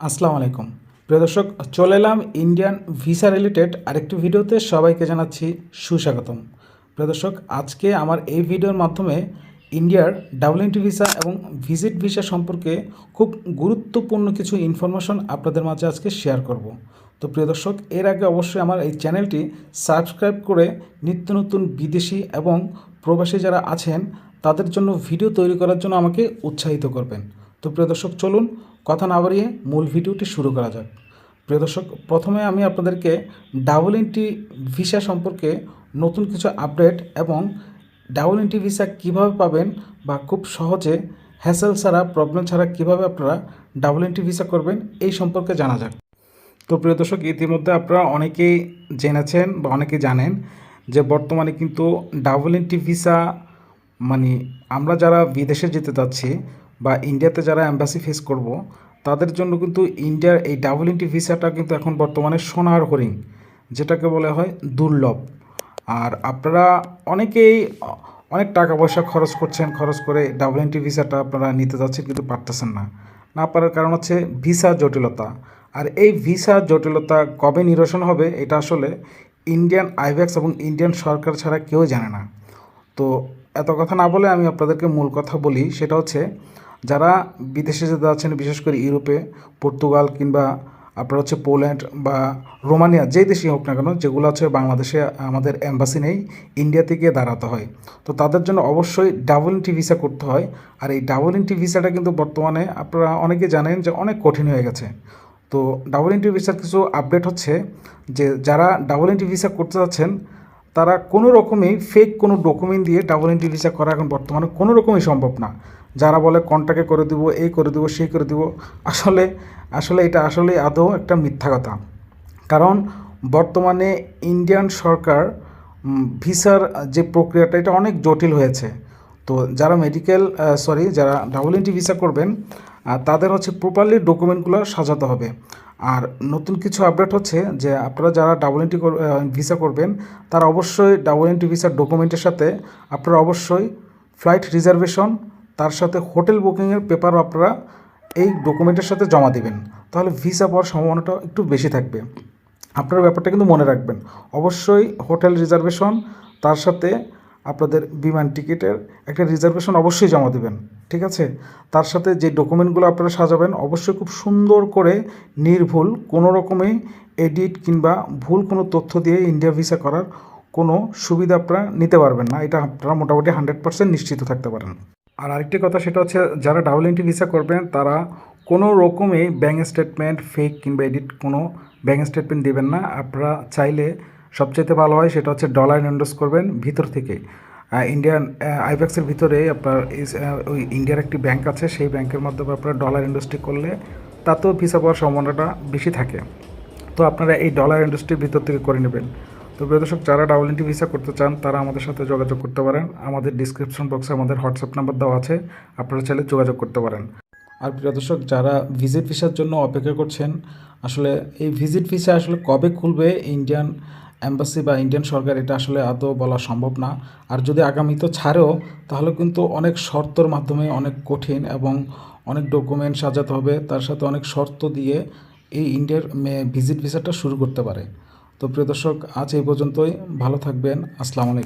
আসসালামু আলাইকুম। প্রিয় দর্শক, চলে এলাম ইন্ডিয়ান ভিসা রিলেটেড আরেকটি ভিডিওতে। সবাইকে জানাচ্ছি সুস্বাগতম। প্রিয় দর্শক, আজকে আমার এই ভিডিওর মাধ্যমে ইন্ডিয়ার ডাব্লিউএনটি ভিসা এবং ভিজিট ভিসা সম্পর্কে খুব গুরুত্বপূর্ণ কিছু ইনফরমেশন আপনাদের মাঝে আজকে শেয়ার করব। তো প্রিয় দর্শক, এর আগে অবশ্যই আমার এই চ্যানেলটি সাবস্ক্রাইব করে নিত্য নতুন বিদেশি এবং প্রবাসী যারা আছেন, তাদের জন্য ভিডিও তৈরি করার জন্য আমাকে উৎসাহিত করবেন। তো প্রিয় দর্শক, চলুন কথা না বাড়িয়ে মূল ভিডিওটি শুরু করা যাক। প্রিয় দর্শক, প্রথমে আমি আপনাদেরকে ডাবল এন্ট্রি ভিসা সম্পর্কে নতুন কিছু আপডেট এবং ডাবল এন্ট্রি ভিসা কীভাবে পাবেন বা খুব সহজে হ্যাসেল ছাড়া প্রবলেম ছাড়া কীভাবে আপনারা ডাবল এন্ট্রি ভিসা করবেন, এই সম্পর্কে জানা যাক। তো প্রিয় দর্শক, ইতিমধ্যে আপনারা অনেকেই জেনেছেন বা অনেকেই জানেন যে বর্তমানে কিন্তু ডাবল এন্ট্রি ভিসা মানে আমরা যারা বিদেশে যেতে চাচ্ছি বা ইন্ডিয়াতে যারা অ্যাম্বাসি ফেস করব, তাদের জন্য কিন্তু ইন্ডিয়ার এই ডাবল এন্ট্রি ভিসাটা কিন্তু এখন বর্তমানে সোনার হরিণ, যেটাকে বলা হয় দুর্লভ। আর আপনারা অনেকেই অনেক টাকা পয়সা খরচ করছেন, খরচ করে ডাবল এন্ট্রি ভিসাটা আপনারা নিতে যাচ্ছেন কিন্তু পারতেছেন না। না পারার কারণ হচ্ছে ভিসা জটিলতা। আর এই ভিসা জটিলতা কবে নিরসন হবে, এটা আসলে ইন্ডিয়ান আইভ্যাক্স এবং ইন্ডিয়ান সরকার ছাড়া কেউ জানে না। তো এত কথা না বলে আমি আপনাদেরকে মূল কথা বলি, সেটা হচ্ছে যারা বিদেশে যেতে যাচ্ছেন, বিশেষ করে ইউরোপে, পর্তুগাল কিংবা আপনার হচ্ছে পোল্যান্ড বা রোমানিয়া, যেই দেশই হোক না কেন, যেগুলো হচ্ছে বাংলাদেশে আমাদের অ্যাম্বাসি নেই ইন্ডিয়াতে গিয়ে দাঁড়াতে হয়। তো তাদের জন্য অবশ্যই ডাবল এন্ট্রি ভিসা করতে হয়। আর এই ডাবল এন্ট্রি ভিসাটা কিন্তু বর্তমানে আপনারা অনেকে জানেন যে অনেক কঠিন হয়ে গেছে। তো ডাবল এন্ট্রি ভিসার কিছু আপডেট হচ্ছে যে যারা ডাবল এন্ট্রি ভিসা করতে যাচ্ছেন, তারা কোনো রকমই ফেক কোনো ডকুমেন্ট দিয়ে ডাবল এন্ট্রি ভিসা করা এখন বর্তমানে কোনো রকমই সম্ভব না। যারা বলে কন্ট্যাক্টে করে দিব, এই করে দিব, সেই করে দিব, আসলে আসলে এটা আসলে আদৌ একটা মিথ্যা কথা। কারণ বর্তমানে ইন্ডিয়ান সরকার ভিসার যে প্রক্রিয়াটা, এটা অনেক জটিল হয়েছে। তো যারা মেডিকেল সরি যারা ডাবল এন্ট্রি ভিসা করবেন তাদের হচ্ছে প্রপারলি ডকুমেন্টগুলো সাজাতে হবে। আর নতুন কিছু আপডেট হচ্ছে যে, আপনারা যারা ডাবল এন্ট্রি ভিসা করবেন, তারা অবশ্যই ডাবল এন্ট্রি ভিসার ডকুমেন্টের সাথে আপনারা অবশ্যই ফ্লাইট রিজার্ভেশন তার সাথে হোটেল বুকিংয়ের পেপারও আপনারা এই ডকুমেন্টের সাথে জমা দিবেন। তাহলে ভিসা পাওয়ার সম্ভাবনাটা একটু বেশি থাকবে। আপনারা ব্যাপারটা কিন্তু মনে রাখবেন। অবশ্যই হোটেল রিজার্ভেশন তার সাথে আপনাদের বিমান টিকিটের একটা রিজার্ভেশন অবশ্যই জমা দেবেন। ঠিক আছে? তার সাথে যে ডকুমেন্টগুলো আপনারা সাজাবেন, অবশ্যই খুব সুন্দর করে নির্ভুল, কোনো রকমই এডিট কিংবা ভুল কোনো তথ্য দিয়ে ইন্ডিয়া ভিসা করার কোনো সুবিধা আপনারা নিতে পারবেন না। এটা আপনারা মোটামুটি হান্ড্রেড পার্সেন্ট নিশ্চিত থাকতে পারেন। আর আরেকটি কথা সেটা হচ্ছে, যারা ডাবল এন্ট্রি ভিসা করবেন, তারা কোনো রকমই ব্যাঙ্ক স্টেটমেন্ট ফেক কিংবা এডিট কোনো ব্যাঙ্ক স্টেটমেন্ট দেবেন না। আপনারা চাইলে সবচাইতে ভালো হয় সেটা হচ্ছে ডলার ইনভেস্ট করবেন ভিতর থেকে। ইন্ডিয়ান আইব্যাক্সের ভিতরে আপনার ওই ইন্ডিয়ার একটি ব্যাংক আছে, সেই ব্যাংকের মাধ্যমে আপনারা ডলার ইন্ডাস্ট্রি করলে তাতেও ভিসা পাওয়ার সম্ভাবনাটা বেশি থাকে। তো আপনারা এই ডলার ইন্ডাস্ট্রির ভিতর থেকে করে নেবেন। তো প্রিয় দর্শক, যারা ডাবল এন্ট্রি ভিসা করতে চান, তারা আমাদের সাথে যোগাযোগ করতে পারেন। আমাদের ডিসক্রিপশন বক্সে আমাদের হোয়াটসঅ্যাপ নাম্বার দেওয়া আছে, আপনারা চাইলে যোগাযোগ করতে পারেন। আর প্রিয় দর্শক, যারা ভিজিট ভিসার জন্য অপেক্ষা করছেন, আসলে এই ভিজিট ভিসা আসলে কবে খুলবে ইন্ডিয়ান অ্যাম্বাসি বা ইন্ডিয়ান সরকার, এটা আসলে আদৌ বলা সম্ভব না। আর যদি আগামী তো ছাড়েও, তাহলে কিন্তু অনেক শর্তর মাধ্যমে অনেক কঠিন এবং অনেক ডকুমেন্ট সাজাতে হবে। তার সাথে অনেক শর্ত দিয়ে এই ইন্ডিয়ার ভিজিট ভিসাটা শুরু করতে পারে। তো প্রিয় দর্শক আজ এই পর্যন্তই। ভালো থাকবেন। আসসালামু আলাইকুম।